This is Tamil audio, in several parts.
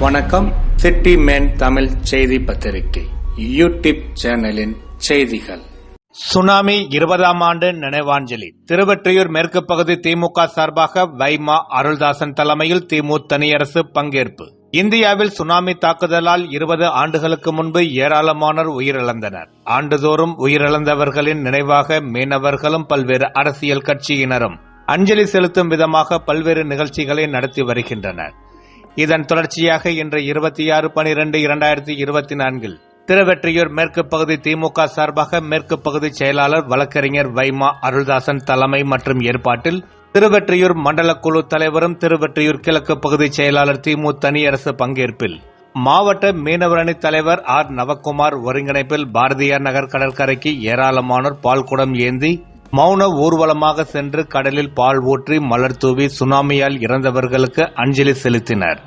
வணக்கம். சிட்டி மேன் தமிழ் செய்தி பத்திரிகை யூடியூப் சேனலின் செய்திகள். சுனாமி இருபதாம் ஆண்டு நினைவாஞ்சலி. திருவெற்றியூர் மேற்கு பகுதி திமுக சார்பாக வைமா அருள்தாசன் தலைமையில் திமு தனியரசு பங்கேற்பு. இந்தியாவில் சுனாமி தாக்குதலால் இருபது ஆண்டுகளுக்கு முன்பு ஏராளமானோர் உயிரிழந்தனர். ஆண்டுதோறும் உயிரிழந்தவர்களின் நினைவாக மீனவர்களும் பல்வேறு அரசியல் கட்சியினரும் அஞ்சலி செலுத்தும் விதமாக பல்வேறு நிகழ்ச்சிகளை நடத்தி வருகின்றனர். இதன் தொடர்ச்சியாக இன்று இருபத்தி ஆறு பனிரெண்டு இரண்டாயிரத்தி இருபத்தி நான்கில் திருவெற்றியூர் மேற்கு பகுதி திமுக சார்பாக மேற்கு பகுதி செயலாளர் வழக்கறிஞர் வைமா அருள்தாசன் தலைமை மற்றும் ஏற்பாட்டில் திருவெற்றியூர் மண்டல குழு தலைவரும் திருவெற்றியூர் கிழக்கு பகுதி செயலாளர் திமு தனியரசு பங்கேற்பில் மாவட்ட மீனவரணி தலைவர் ஆர் நவக்குமார் ஒருங்கிணைப்பில் பாரதியார் நகர் கடற்கரைக்கு ஏராளமானோர் பால்குடம் ஏந்தி மௌன ஊர்வலமாக சென்று கடலில் பால் ஊற்றி மலர் தூவி சுனாமியால் இறந்தவர்களுக்கு அஞ்சலி செலுத்தினர்.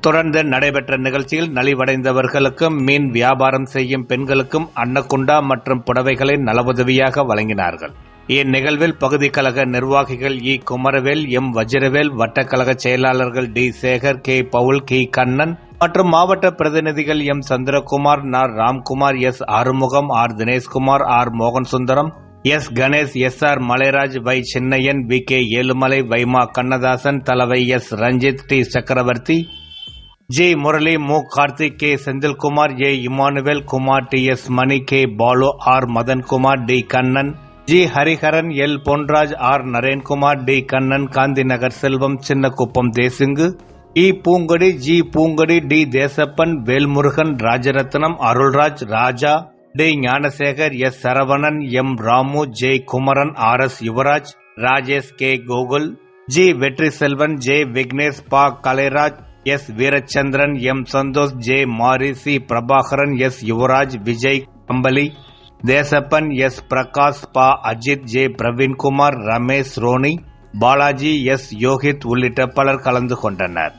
தொடர்ந்து நடைபெற்ற நிகழ்ச்சியில் நலிவடைந்தவர்களுக்கும் மீன் வியாபாரம் செய்யும் பெண்களுக்கும் அன்னக்குண்டா மற்றும் புடவைகளை நலவுதவியாக வழங்கினார்கள். இந்நிகழ்வில் பகுதி கழக நிர்வாகிகள் இ. குமரவேல் எம். வஜ்ரவேல் வட்டக்கழக செயலாளர்கள் டி. சேகர் கே. பவுல் கி. கண்ணன் மற்றும் மாவட்ட பிரதிநிதிகள் எம். சந்திரகுமார் நார் Ramkumar S. Arumugam R. Dineshkumar R. மோகன் Sundaram S. Ganesh S. R. Malairaj வை. சின்னையன் வி. கே. ஏழுமலை வைமா Kannadasan தலைவை S. Ranjith T. Chakravarthy J. Murali M. Karthik K. Senthilkumar A. Immanuel Kumar T. S. Mani K. Balu R. Madhankumar T. Kannan G. Hariharan L. Ponraj R. Narenkumar T. Kannan Gandhi Nagar Selvam Chinnakuppam Desingu E Poongodi G Poongodi T Desappan Velmurugan Rajarathnam Arulraj Raja T Gnanasekar S Saravanan M Ramu J Kumaran R S Yuvaraj Rajesh K Gokul G Vetri Selvan J Vignesh பா Kalairaj S Veerachandran M Santhosh J Mari C Prabhakaran S Yuvaraj Vijay Kambali Desappan S Prakash பா அஜித் ஜே பிரவீன்குமார் ரமேஷ் ரோனி பாலாஜி எஸ் யோகித் உள்ளிட்ட பலர் கலந்து கொண்டனர்.